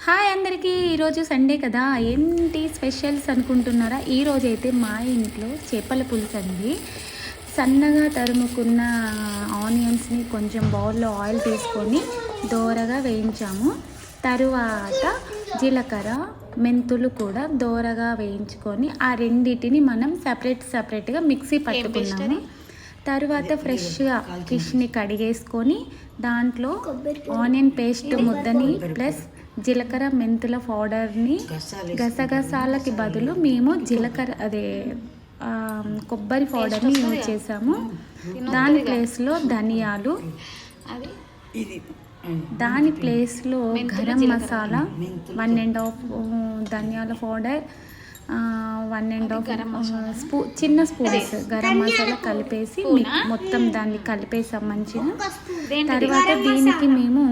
Hi అందరికీ ఈరోజు Sunday కదా. ఏంటి స్పెషల్స్ అనుకుంటున్నారా? ఈరోజు అయితే మా ఇంట్లో చేపల పులుసు అండి. సన్నగా తరుముకున్న ఆనియన్స్ని కొంచెం బౌల్లో ఆయిల్ తీసుకొని దోరగా వేయించాము. తరువాత జీలకర్ర మెంతులు కూడా దోరగా వేయించుకొని ఆ రెండింటిని మనం సపరేట్ సపరేట్గా మిక్సీ పట్టుకున్నాము. తరువాత ఫ్రెష్గా ఫిష్ని కడిగేసుకొని దాంట్లో ఆనియన్ పేస్ట్ ముద్దని ప్లస్ జీలకర్ర మెంతుల పౌడర్ని గసగసాలకి బదులు మేము జీలకర్ర అదే కొబ్బరి పౌడర్ని యూజ్ చేసాము. దాని ప్లేస్లో ధనియాలు. అది ఇది దాని ప్లేస్లో garam masala one and half ధనియాల పౌడర్ వన్ అండ్ హాఫ్ స్పూ చిన్న స్పూన్స్ గరం మసాలా కలిపేసి మొత్తం దాన్ని కలిపేసాం మంచిగా. తర్వాత దీనికి మేము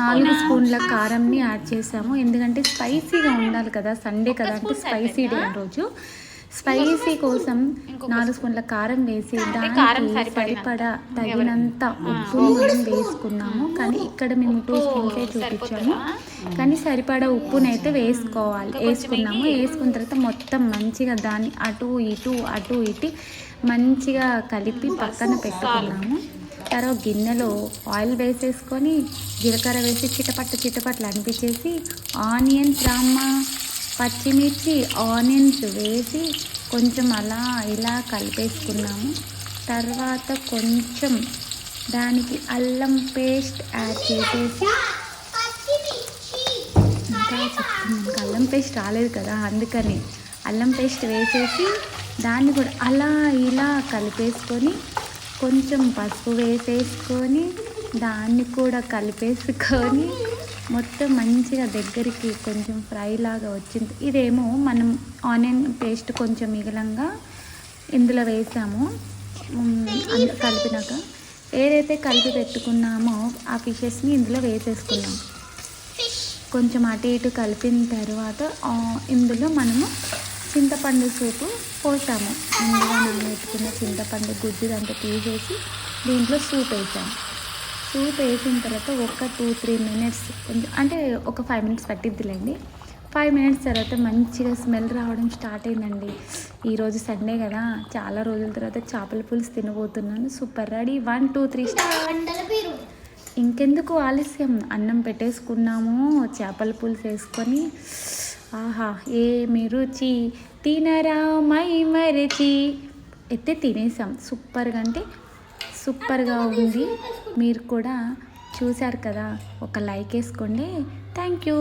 నాలుగు స్పూన్ల కారంని యాడ్ చేసాము. ఎందుకంటే స్పైసీగా ఉండాలి కదా సండే కదా అంటే స్పైసీ డే రోజు. స్పైసీ కోసం నాలుగు స్పూన్ల కారం వేసి దానికి సరిపడా తగినంత ఉప్పుని మనం వేసుకున్నాము. కానీ ఇక్కడ మేము టూ స్పూన్సే చూపించాము. కానీ సరిపడా ఉప్పునైతే వేసుకోవాలి. వేసుకున్నాము. వేసుకున్న తర్వాత మొత్తం మంచిగా దాన్ని అటు ఇటు అటు ఇటు మంచిగా కలిపి పక్కన పెట్టుకున్నాము. తర్వాత గిన్నెలో ఆయిల్ వేసేసుకొని జీలకర్ర వేసి చిటపట్ట చిటపట్లు అనిపించేసి ఆనియన్స్ రామ్మ పచ్చిమిర్చి ఆనియన్స్ వేసి కొంచెం అలా ఇలా కలిపేసుకున్నాము. తర్వాత కొంచెం దానికి అల్లం పేస్ట్ యాడ్ చేసేసి ఇంకా చెప్తున్నాను ఇంకా అల్లం పేస్ట్ రాలేదు కదా అందుకని అల్లం పేస్ట్ వేసేసి దాన్ని కూడా అలా ఇలా కలిపేసుకొని కొంచెం పసుపు వేసేసుకొని దాన్ని కూడా కలిపేసుకొని మొత్తం మంచిగా దగ్గరికి కొంచెం ఫ్రై లాగా వచ్చింది. ఇదేమో మనం ఆనియన్ పేస్ట్ కొంచెం మిగిలంగా ఇందులో వేసాము. అందులో కలిపినాక ఏదైతే కలిపి పెట్టుకున్నామో ఆ ఫిషెస్ని ఇందులో వేసేసుకున్నాం కొంచెం అటు ఇటు కలిపిన తర్వాత ఇందులో మనము చింతపండు సూపు పోసాము. ముందుగా నానబెట్టుకున్న చింతపండు గుజ్జుదంతా తీసేసి దీంట్లో సూప్ వేసాము. సూప్ వేసిన తర్వాత ఒక టూ త్రీ మినిట్స్ కొంచెం అంటే ఒక ఫైవ్ మినిట్స్ పట్టిద్దిలేండి. ఫైవ్ మినిట్స్ తర్వాత మంచిగా స్మెల్ రావడం స్టార్ట్ అయిందండి. ఈరోజు సండే కదా చాలా రోజుల తర్వాత చేపల పులుసు తినబోతున్నాను. Super ready. One two three ఇంకెందుకు ఆలస్యం? అన్నం పెట్టేసుకున్నాము చేపల పులుసు వేసుకొని. ఆహా ఏమి రుచి? తినరా మై మరచి. అయితే తినేసాం. సూపర్గా అంటే సూపర్గా ఉంది. మీరు కూడా చూశారు కదా ఒక లైక్ వేసుకోండి. Thank you.